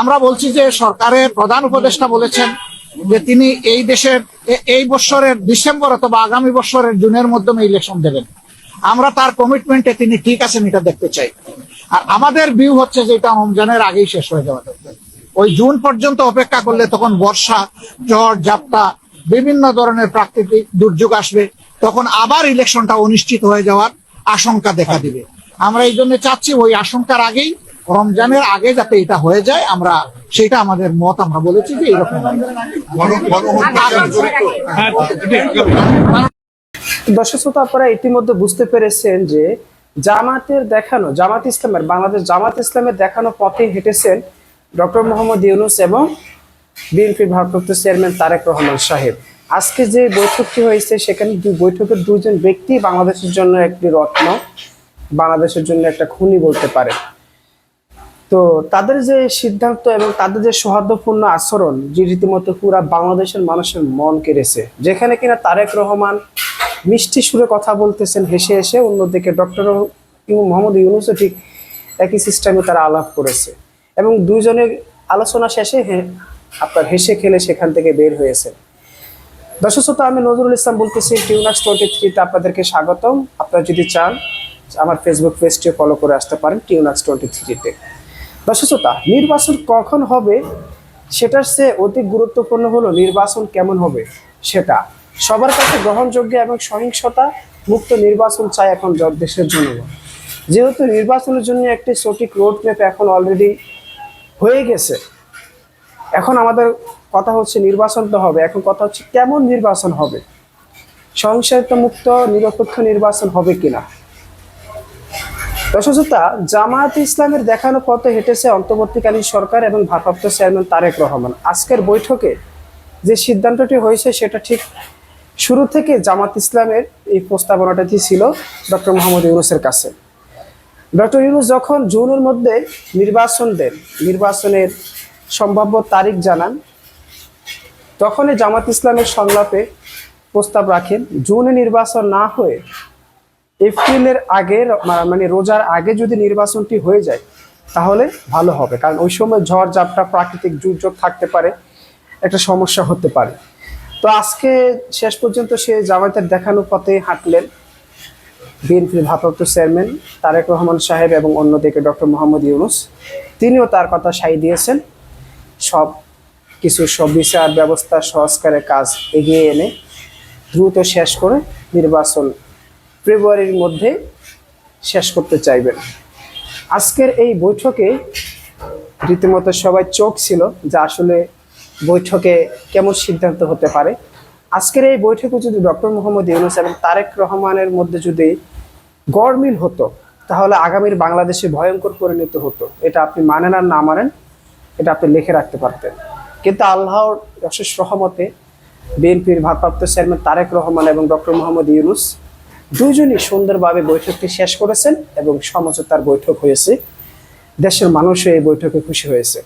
আমরা বলছি যে সরকারের প্রধান উপদেষ্টা বলেছেন যে তিনি এই দেশের এই বছরের ডিসেম্বর অথবা আগামী বছরের জুনের মাধ্যমে ইলেকশন দেবেন। আমরা তার কমিটমেন্টে তিনি ঠিক আছেন এটা দেখতে চাই। আর আমাদের ভিউ হচ্ছে যে এটা রমজানের আগেই শেষ হয়ে যাওয়া দরকার। ওই জুন পর্যন্ত অপেক্ষা করলে তখন বর্ষা, ঝড় ঝাপটা বিভিন্ন ধরনের প্রাকৃতিক দুর্যোগ আসবে। তখন আবার ইলেকশনটা অনিশ্চিত হয়ে যাওয়ার আশঙ্কা দেখা দিবে। আমরা এই জন্য চাচ্ছি ওই আশঙ্কার আগেই রমজানের আগে যাতে এটা হয়ে যায়, আমরা সেটা আমাদের মত, আমরা বলেছি যে এরকম। দর্শক শ্রোতা, আপনারা ইতিমধ্যে বুঝতে পেরেছেন যে জামাতের দেখানো, জামাত ইসলামের, বাংলাদেশ জামাত ইসলামের দেখানো পথে হেঁটেছেন ডক্টর মোহাম্মদ ইউনুস এবং বিএনপির ভারপ্রাপ্ত চেয়ারম্যান তারেক রহমান সাহেব। আজকে যে বৈঠকটি হয়েছে, সেখানে দুই বৈঠকের দুজন ব্যক্তি বাংলাদেশের জন্য একটি রত্ন, বাংলাদেশের জন্য একটা খুনি বলতে পারে তো তাদের যে সিদ্ধান্ত এবং তাদের যে সৌহার্দ্যপূর্ণ আচরণ যে রীতিমতো পুরা বাংলাদেশের মানুষের মন কেড়েছে যেখানে কিনা তারেক রহমান মিষ্টি সুরে কথা বলতেছেন হেসে হেসে অন্যদিকে ডক্টর মোহাম্মদ ইউনুসও ঠিক একই সিস্টেমে তারা আলাপ করেছে এবং দুইজনের আলোচনা শেষে আপনার হেসে খেলে সেখান থেকে বের হয়েছে। দর্শক শ্রোতা, আমি নজরুল ইসলাম বলতেছি টিউনাক্স টোয়েন্টি থ্রিতে আপনাদেরকে স্বাগতম। আপনারা যদি চান আমার ফেসবুক পেজটি ফলো করে আসতে পারেন টিউনাক্স টোয়েন্টি থ্রিতে। দর্শক শ্রোতা, নির্বাচন কখন হবে সেটার চেয়ে অতি গুরুত্বপূর্ণ হলো নির্বাচন কেমন হবে সেটা। সবার কাছে গ্রহণযোগ্য এবং সহিংসতা মুক্ত নির্বাচন চায় এখন দেশের জনগণ। যেহেতু নির্বাচনের জন্য একটি সঠিক রোড ম্যাপ এখন অলরেডি হয়ে গেছে এখন আমাদের কথা হচ্ছে নির্বাচন তো হবে এখন কথা হচ্ছে কেমন নির্বাচন হবে। সহিংসতা মুক্ত নিরপেক্ষ নির্বাচন হবে কিনা? দর্শকতা জামায়াত ইসলামের দেখানো পথে হেঁটেছে অন্তর্বর্তীকালীন সরকার এবং ভারপ্রাপ্ত চেয়ারম্যান তারেক রহমান। আজকের বৈঠকে যে সিদ্ধান্তটি হয়েছে সেটা ঠিক শুরু থেকে জামাত ইসলামের এই প্রস্তাবনাটাটি ছিল ডক্টর মোহাম্মদ ইউনুসের কাছে। ডক্টর ইউনুস যখন জুনের মধ্যে নির্বাচন দেন নির্বাচনের সম্ভাব্য তারিখ জানান, তখনই জামাত ইসলামের সংলাপে প্রস্তাব রাখেন, জুনে নির্বাচন না হয়ে এপ্রিলের আগে মানে রোজার আগে যদি নির্বাচনটি হয়ে যায়, তাহলে ভালো হবে। কারণ ওই সময় ঝড় ঝাপটা প্রাকৃতিক দুর্যোগ থাকতে পারে, একটা সমস্যা হতে পারে। তো আজকে শেষ পর্যন্ত সে জামায়াতের দেখানো পথে হাঁটলেন। বিএনপির ভারপ্রাপ্ত চেয়ারম্যান তারেক রহমান সাহেব এবং অন্যদিকে ডক্টর মোহাম্মদ ইউনুস, তিনিও তার কথা সাই দিয়েছেন। সব কিছু, সব বিচার ব্যবস্থা, সংস্কারের কাজ এগিয়ে এনে দ্রুত শেষ করে নির্বাচন ফেব্রুয়ারির মধ্যে শেষ করতে চাইবেন। আজকের এই বৈঠকে রীতিমতো সবাই চোখ ছিল যে আসলে বৈঠকে কেমন সিদ্ধান্ত হতে পারে। আজকের এই বৈঠকে যদি ডক্টর মোহাম্মদ ইউনুস এবং তারেক রহমানের মধ্যে যদি গড়মিল হতো, তাহলে আগামীর বাংলাদেশে ভয়ঙ্কর পরিণত হতো। এটা আপনি মানেন আর না মানেন, এটা আপনি লিখে রাখতে পারতেন। কিন্তু আল্লাহর অশেষ রহমতে বিএনপির ভারপ্রাপ্ত চেয়ারম্যান তারেক রহমান এবং ডক্টর মোহাম্মদ ইউনুস দুইজনই সুন্দরভাবে বৈঠকটি শেষ করেছেন এবং সমঝোতার বৈঠক হয়েছে। দেশের মানুষও এই বৈঠকে খুশি হয়েছে।